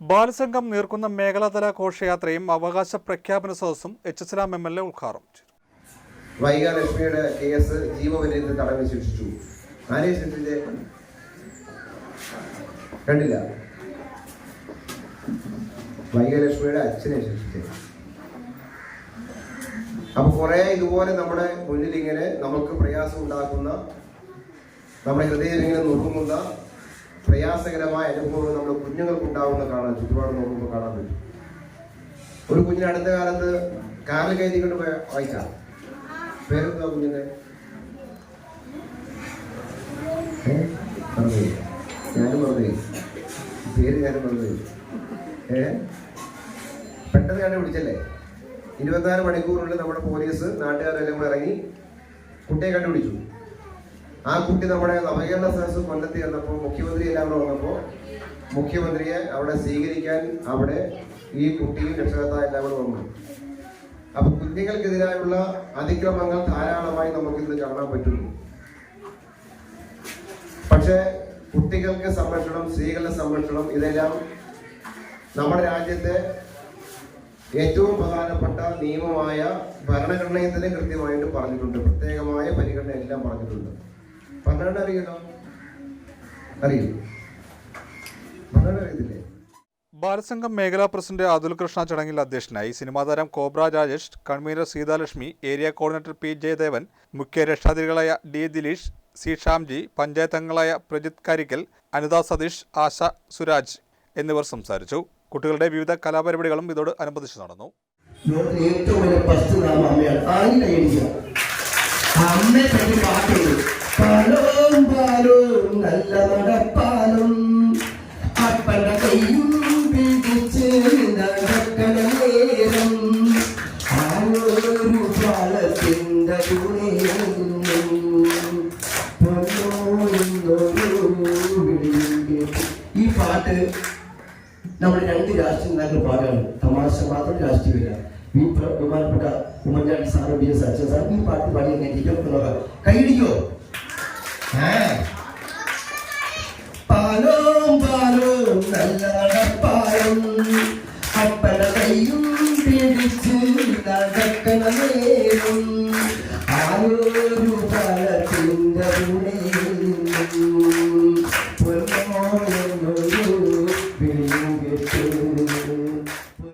ബാലസംഘം നീർക്കുന്ന മേഖലാതല ഘോഷയാത്രയും അവകാശ പ്രഖ്യാപന സദസ്സും H S M L A ഉദ്ഘാടനം ചെയ്തു. വൈകാലക്ഷ്മിയുടെ കേസ് ജീവപര്യന്തം തടവിൽ ശിക്ഷിച്ചു. കണ്ടില്ല. വൈകലക്ഷ്മിയുടെ അച്ഛനെ അപ്പൊ കുറെ ഇതുപോലെ നമ്മുടെ മുന്നിൽ ഇങ്ങനെ നമുക്ക് പ്രയാസം ഉണ്ടാക്കുന്ന നമ്മുടെ ഹൃദയം ഇങ്ങനെ നുറുങ്ങുന്ന പ്രയാസകരമായ അനുഭവങ്ങൾ നമ്മുടെ കുഞ്ഞുങ്ങൾക്ക് ഉണ്ടാവുന്ന കാണാൻ ചുറ്റുപാട് നോക്കുമ്പോൾ കാണാൻ പറ്റും. ഒരു കുഞ്ഞിന് അടുത്ത കാലത്ത് കാറിൽ കയറ്റി കൊണ്ട് വായിച്ചാ? പേരെന്താ കുഞ്ഞിന്റെ? ഞാനും പറഞ്ഞു പേര് ഞാനും പറഞ്ഞു ഏ? പെട്ടെന്ന് കണ്ടുപിടിച്ചല്ലേ ഇരുപത്തിനാല് മണിക്കൂറിനുള്ളിൽ നമ്മുടെ പോലീസ് നാട്ടുകാരെല്ലാം കൂടെ ഇറങ്ങി കുട്ടിയെ കണ്ടുപിടിച്ചു. ആ കുട്ടി നമ്മുടെ നവകേരള സദസ് കൊല്ലത്ത് ചെന്നപ്പോൾ മുഖ്യമന്ത്രി എല്ലാം വന്നപ്പോൾ മുഖ്യമന്ത്രിയെ അവിടെ സ്വീകരിക്കാൻ അവിടെ ഈ കുട്ടിയും രക്ഷകർത്താവ് എല്ലാവരും വന്നു. അപ്പൊ കുഞ്ഞുങ്ങൾക്കെതിരായുള്ള അതിക്രമങ്ങൾ ധാരാളമായി നമുക്ക് ഇന്ന് കാണാൻ പറ്റുന്നു. പക്ഷേ കുട്ടികൾക്ക് സംരക്ഷണം സ്ത്രീകളുടെ സംരക്ഷണം ഇതെല്ലാം നമ്മുടെ രാജ്യത്തെ ഏറ്റവും പ്രധാനപ്പെട്ട നിയമമായ ഭരണഘടനയിൽ തന്നെ കൃത്യമായിട്ട് പറഞ്ഞിട്ടുണ്ട്. പ്രത്യേകമായ പരിഗണന എല്ലാം പറഞ്ഞിട്ടുണ്ട്. ഭരണഘടന അറിയണോ അറിയൂ? അറിയത്തില്ലേ? ബാലസംഘം മേഖലാ പ്രസിഡന്റ് അതുൽ കൃഷ്ണ ചടങ്ങിൽ അധ്യക്ഷനായി സിനിമാ താരം Cobra Rajesh convener Sitalakshmi area coordinator P Jayadevan മുഖ്യ രക്ഷാധികളായ ഡി ദിലീഷ് സി ഷാംജി പഞ്ചായത്ത് അംഗങ്ങളായ പ്രജിത് കാരിക്കൽ അനിത സതീഷ് ആശ സുരാജ് എന്നിവർ സംസാരിച്ചു. കുട്ടികളുടെ വിവിധ കലാപരിപാടികളും ഇതോട് അനുബന്ധിച്ച് നടന്നു. ഏറ്റവും വലിയ പാലും പാലും നല്ല നടപ്പാലും. അപ്പന്റെ കൈയും പിടിച്ച് നടക്കണ നേരം. ആരൊരു പാലത്തിന്റെ ഈ പാട്ട് നമ്മൾ രണ്ട് രാഷ്ട്രീയ നേതാക്കൾ പാടാണ് തമാശ മാത്രം രാഷ്ട്രീയമില്ല ഈ ബഹുമാനപ്പെട്ട ഉമ്മൻചാണ്ടി സാറ് ബി എസ് അച്ഛൻ സാർ ഈ പാട്ട് പാടി എങ്ങനെ ഏ പാലും പാലും നല്ലടപ്പാലും അപ്പന കയ്യും പിടിച്ചു നടക്കണ നേരും ആരോരു പലത്തിന്റെ കൂടെ പൊന്നു